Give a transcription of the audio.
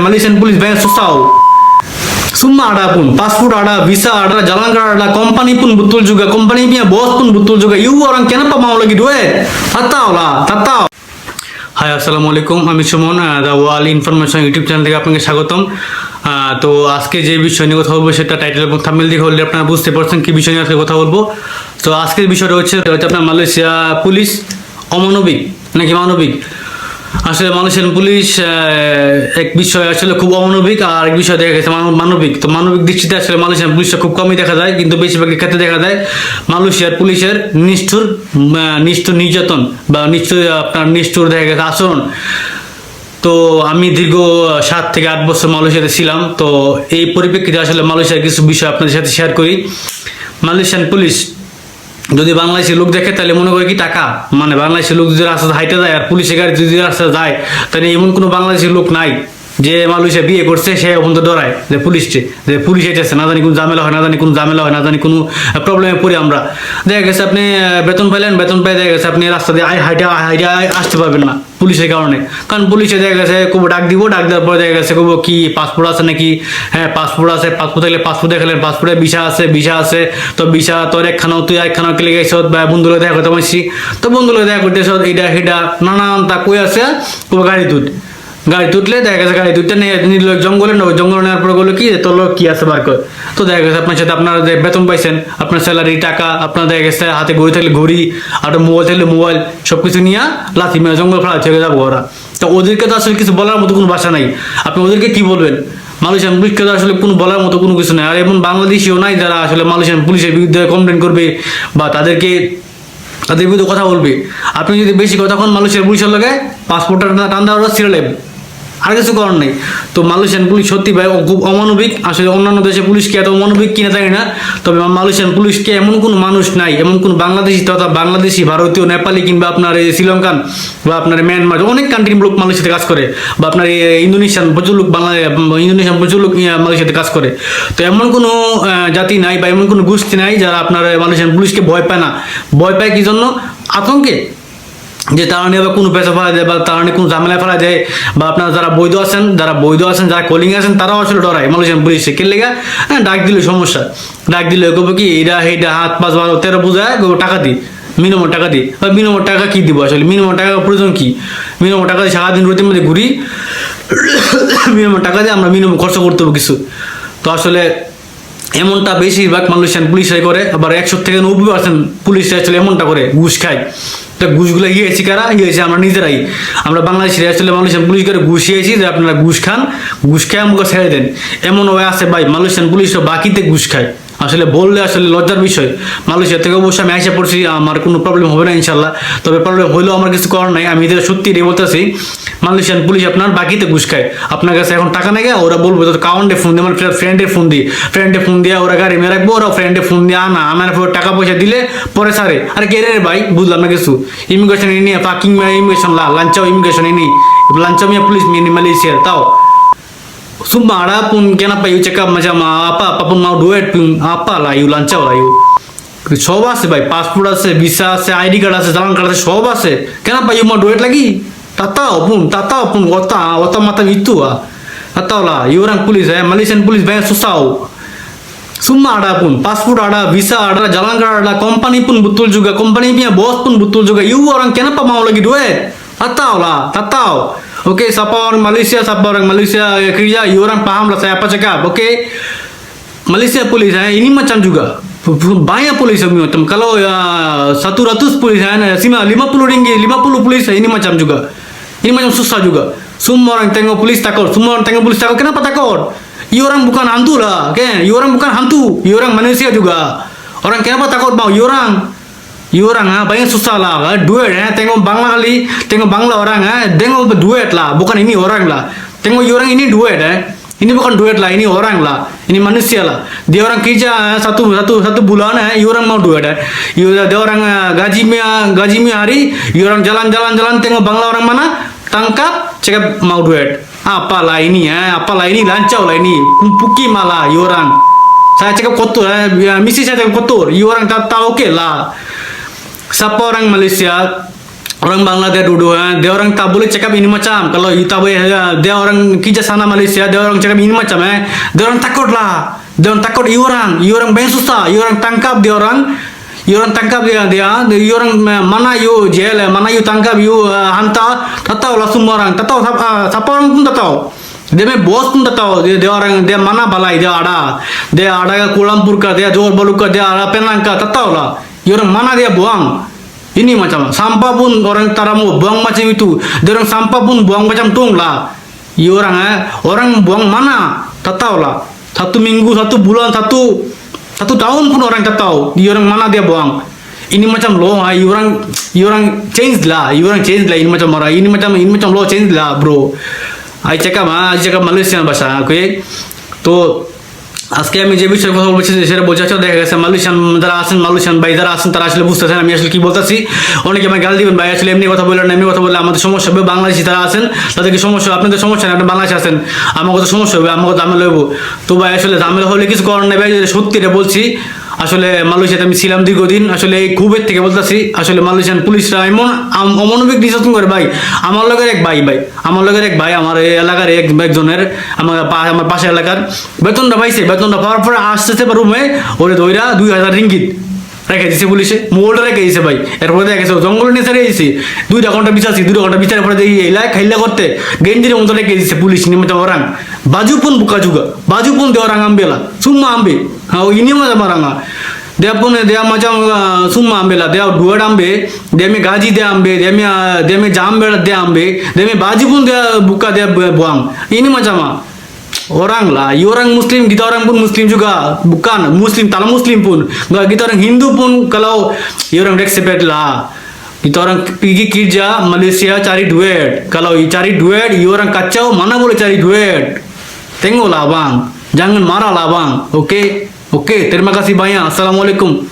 Police banyak susah. Semua ada pun, paspor ada, visa ada, jalan card ada, company pun betul juga, company punya bos pun betul juga. You orang kenapa mau lagi duit? Tak tahu. Hi আসসালামু আলাইকুম আমি Suman the wall information YouTube channel থেকে আপনাকে স্বাগতম তো আজকে যে বিষয় নিয়ে কথা বলব সেটা টাইটেল এবং থাম্বেল দেখে হলে আপনারা বুঝতে পারছেন কি বিষয় নিয়ে আজকে কথা বলব তো আজকের বিষয়টা হচ্ছে হচ্ছে আপনার মালয়েশিয়া পুলিশ অমানবিক নাকি মানবিক আসলে মালয়েশিয়ান পুলিশ এক বিষয় আসলে খুব অমানবিক আর এক বিষয় দেখা গেছে মানবিক। তো মানবিক দৃষ্টিতে আসলে মালয়েশিয়ান পুলিশটা খুব কমই দেখা যায়, কিন্তু বেশিরভাগ ক্ষেত্রে দেখা যায় মালয়েশিয়ার পুলিশের নিষ্ঠুর নিষ্ঠুর নির্যাতন বা নিষ্ঠুর আপনার নিষ্ঠুর দেখা গেছে আচরণ। তো আমি দীর্ঘ সাত থেকে আট বছর মালয়েশিয়াতে ছিলাম, তো এই পরিপ্রেক্ষিতে আসলে মালয়েশিয়ার কিছু বিষয় আপনাদের সাথে শেয়ার করি। মালয়েশিয়ান পুলিশ যদি বাংলাদেশের লোক দেখে, তাহলে মনে করে কি টাকা? মানে বাংলাদেশের লোক যদি রাস্তা হাইটে যায় আর পুলিশের গাড়ি যদি রাস্তা যায়, তাহলে এমন কোনো বাংলাদেশের লোক নাই। যে মালয়েশিয়া বিয়ে করছে, সে এখন তো ডরায় যে পুলিশকে যে পুলিশ এসেছে, না জানি কোনো ঝামেলা হয়, না জানি কোনো ঝামেলা হয়, না জানি কোনো প্রবলেমে পড়ি আমরা। দেখা গেছে আপনি বেতন পাইলেন, বেতন পাই দেখা গেছে আপনি রাস্তা দিয়ে আই- হাইটে হাইটে আসতে পারবেন না পুলিশের কারণে। কারণ পুলিশে দেখা গেছে কবো ডাক দিব, ডাক দেওয়ার পরে দেখা গেছে কবো কি পাসপোর্ট আছে নাকি? হ্যাঁ পাসপোর্ট আছে পাসপোর্ট থাকলে পাসপোর্ট দেখালেন পাসপোর্টে ভিসা আছে ভিসা আছে, তো ভিসা তোর একখানাও তুই একখানাও কেলে গেছ বা বন্ধুলে দেখা করতে পারছি তো বন্ধুলে দেখা করতেছ এইটা সেটা, নানান তা কই আছে, কবো গাড়ি তুট গাড়ি তুটলে দেখা গেছে গাড়ি নিয়ে নিল জঙ্গলে নেব জঙ্গলে নেওয়ার পরে বলল, কি তোর কি আছে বার করে? তো দেখা গেছে আপনার সাথে আপনার যে বেতন পাইছেন, আপনার স্যালারি টাকা, আপনার দেখা গেছে হাতে ঘড়ি থাকলে ঘড়ি, আর মোবাইল থাকলে মোবাইল সব কিছু নিয়ে লাথি মেরে জঙ্গল ফেলা ছেড়ে যাব ওরা। তো ওদেরকে তো আসলে কিছু বলার মতো কোনো ভাষা নাই। আপনি ওদেরকে কি বলবেন? মালয়েশিয়ান পুলিশকে তো আসলে কোনো বলার মতো কোনো কিছু নাই। আর এমন বাংলাদেশিও নাই যারা আসলে মালয়েশিয়ান পুলিশের বিরুদ্ধে কমপ্লেন করবে বা তাদেরকে, তাদের বিরুদ্ধে কথা বলবে। আপনি যদি বেশি কথা কন মালয়েশিয়ার পুলিশের লগে পাসপোর্টটা টান দেওয়ার নেবে আর কিছু করার নেই। তো মালয়েশিয়ান পুলিশ সত্যি ভাই খুব অমানবিক। আসলে অন্যান্য দেশে পুলিশকে এত অমানবিক কিনা জানি না। তবে মালয়েশিয়ান পুলিশকে এমন কোনো মানুষ নাই, এমন কোনো বাংলাদেশি তথা বাংলাদেশি, ভারতীয়, নেপালি কিংবা আপনার এই শ্রীলঙ্কান বা আপনার মিয়ানমার অনেক কান্ট্রির লোক মালয়েশিয়াতে কাজ করে। বা আপনার ইন্দোনেশিয়ান প্রচুর লোক বাংলা ইন্দোনেশিয়ান প্রচুর লোক মালয়েশিয়াতে কাজ করে। তো এমন কোনো জাতি নাই বা এমন কোনো গোষ্ঠী নাই যারা আপনার মালয়েশিয়ান পুলিশকে ভয় পায় না। ভয় পায় কি জন্য? আতঙ্কে। যে তারা নিয়ে আবার কোনো পেশা ফেলা যায় বা তারা নিয়ে কোনো ঝামেলা ফেলা যায় বা আপনারা যারা বৈধ আছেন, যারা বৈধ আছেন, যারা কলিং আছেন, তারাও আসলে ডরায়। মালয়েশিয়ান পুলিশে কে লেগে হ্যাঁ ডাক দিলে সমস্যা। ডাক দিলে কবে কি এইটা এইটা হাত, পাঁচ, বারো, তেরো বোঝায় টাকা দিই মিনিমাম টাকা দিই বা মিনিমাম টাকা কী দিব আসলে? মিনিমাম টাকা প্রয়োজন কী? মিনিমাম টাকা দিয়ে সারাদিন রোদের মধ্যে ঘুরি মিনিমাম টাকা দিয়ে আমরা মিনিমাম খরচ করতে হবে কিছু। তো আসলে এমনটা বেশিরভাগ মালয়েশিয়ান পুলিশরাই করে, আবার একশো থেকে নব্বই পার্সেন্ট পুলিশরা আসলে এমনটা করে, ঘুষ খায়। তো ঘুষগুলো ইয়েছি কারা? ইয়েছি আমরা নিজেরাই। আমরা বাংলাদেশের আসলে মালয়েশিয়ান পুলিশ করে ঘুষ ইয়েছি যে আপনারা ঘুষ খান, ঘুষ খায় আমাকে ছেড়ে দেন। এমন ওয়ে আছে ভাই মালয়েশিয়ান পুলিশরা বাকিতে ঘুষ খায়। আসলে বললে আসলে লজ্জার বিষয়। মালয়েশিয়া থেকে অবশ্যই আমি আইসা পড়ছি, আমার কোনো প্রবলেম হবে না ইনশাল্লাহ তবে প্রবলেম হইলেও আমার কিছু করার নাই। আমি এটা সত্যি রে বলতেছি, মালয়েশিয়ান পুলিশ আপনার বাকিতে ঘুষ খায়। আপনার কাছে এখন টাকা নেই ওরা বলব তো কাউন্টে ফোন দিয়ে, আমার ফ্রেন্ডে ফোন দিই। ফ্রেন্ডে ফোন দিয়ে ওরা গাড়ি মেরে রাখব, ওরা ফ্রেন্ডে ফোন দিয়ে আনা। আনার পর টাকা পয়সা দিলে পরে সারে আরে কে রে ভাই, বুঝলাম না কিছু। ইমিগ্রেশন নিয়ে পাকিং ইমিগ্রেশন লাঞ্চাও ইমিগ্রেশন ini লাঞ্চাও মিয়া পুলিশ মিনি মালয়েশিয়ার, তাও। Sumpah ada pun kenapa you cakap macam ah, apa apapun mau duit pun apa lah you lancau lah you সব আছে ভাই পাসপোর্ট আছে ভিসা আছে আইডি কার্ড আছে চালান কার্ড আছে সব আছে কেন ভাই ইউ মা ডুয়েট lagi tatau pun tatau pun otak otak mata itu ah tatau lah you orang polis eh Malaysian polis banyak susah semua ada pun paspor ada visa ada jalan card ada company pun betul juga company punya bos pun betul juga you orang kenapa mau lagi duit tak oke siapa orang Malaysia siapa orang Malaysia eh, kerja you orang paham lah saya apa cakap oke Malaysia polis eh, ini macam juga. Banyak polis yang macam kalau ya satu ratus polis eh, sima lima puluh ringgit lima puluh polis eh, ini macam juga. Ini macam susah juga. Semua orang tengok polis takut semua orang tengok polis takut. Kenapa takut? Ia orang bukan hantu lah kan Ia orang bukan hantu Ia orang manusia juga. Orang kenapa takut mau Ia orang Ia orang ah banyak susah lah ah, duit eh. Tengok bangla kali. Tengok bangla orang eh. Tengok duit lah. Bukan ini orang lah. Tengok orang ini duit eh. Ini bukan duit lah ini orang lah. Ini manusia lah. Dia orang kerja satu satu satu bulan ia orang mau duit eh. Ia dia orang gaji mi gaji mi hari orang jalan-jalan jalan tengok bangla orang mana tangkap cakap mau duit. Apalah ini eh. Apalah ini lancau lah ini. Puki malah orang saya cakap kotor Ya, misi saya cakap kotor. Orang tak tahu okey lah Siapa orang Malaysia? Orang Bangladesh duduk ya dia orang tak boleh cakap ini macam. Kalau kita boleh ya, dia orang kerja sana Malaysia dia orang cakap ini macam eh. Dia orang takut lah. Dia orang takut i orang. I orang banyak susah. I orang tangkap dia orang. I orang tangkap dia dia dia orang eh, mana you jail eh, mana you tangkap you uh, eh, hantar. Tak tahu lah semua orang. Tak tahu siapa, siapa orang pun tak tahu. Dia main bos pun tak tahu. Dia, dia orang dia mana balai dia ada. Dia ada ke Kuala Lumpur ke dia Johor Bahru ke dia ada Penang ke tak tahu lah orang mana dia buang ini macam sampah pun orang tara mau buang macam itu. Orang sampah pun buang macam tung lah. Ini orang eh, orang buang mana? Tak tahu lah. Satu minggu, satu bulan, satu satu tahun pun orang tak tahu. Ini orang mana dia buang. Ini macam lo, ah, ini orang, ini orang change lah, ini orang change lah. Ini macam orang, ini macam ini macam lo change lah, bro. I cakap ah, I cakap Malaysian bahasa, okay? তো আজকে আমি যে বিষয়ে কথা বলছি সেটা বোঝাচ্ছ দেখা গেছে মালয়েশিয়ান যারা আছেন মালুশান ভাই যারা আছেন, তারা আসলে বুঝতেছেন, আমি আসলে কি বলতেছি। অনেকে আমার গাল দিবেন, ভাই আসলে এমনি কথা বললেন এমনি কথা বললে আমাদের সমস্যা হবে। বাংলাদেশি তারা আছেন, তাদেরকে সমস্যা। আপনাদের সমস্যা নেই, আপনি বাংলাদেশে আছেন আমার কথা সমস্যা হবে আমার কথা ঝামেলা হইব। তো ভাই আসলে ঝামেলা হলে কিছু করার নেই ভাই, সত্যিটা বলছি। আসলে মালয়েশিয়াতে আমি ছিলাম দীর্ঘদিন। আসলে এই কুবের থেকে বলতেছি, আসলে মালয়েশিয়ান পুলিশরা এমন অমানবিক নির্যাতন করে, ভাই, আমার লগের এক ভাই ভাই, আমার লগের এক ভাই, আমার এই এলাকার এক একজনের, আমার আমার পাশের এলাকার, বেতনটা পাইছে, বেতনটা পাওয়ার পরে আসতেছে রুমে, ওরে দইরা দুই হাজার রিঙ্গিত। রেখে দিছে পুলিশে মোবাইলটা রেখে দিছে ভাই এরপরে দেখা গেছে জঙ্গল নিয়ে ছেড়ে দিয়েছি দুইটা ঘণ্টা বিচারছি দুইটা ঘণ্টা বিচারের পরে দেখি এলাই খাইলা করতে গেঞ্জির মতো রেখে দিছে পুলিশ নিমে orang baju pun buka juga baju pun dia orang ambil lah semua ambil ha, ini macam orang ah. dia pun dia macam uh, semua ambil lah dia dua ambil dia me gaji dia ambil dia me uh, dia me jam dia ambil dia orang lah you orang muslim kita orang pun muslim juga bukan muslim tak muslim pun nggak kita orang hindu pun kalau you orang respect lah kita orang pergi kerja Malaysia cari duit kalau cari duit you orang kacau mana boleh cari duit tengoklah bang jangan marah lah bang oke okay? oke okay, terima kasih banyak assalamualaikum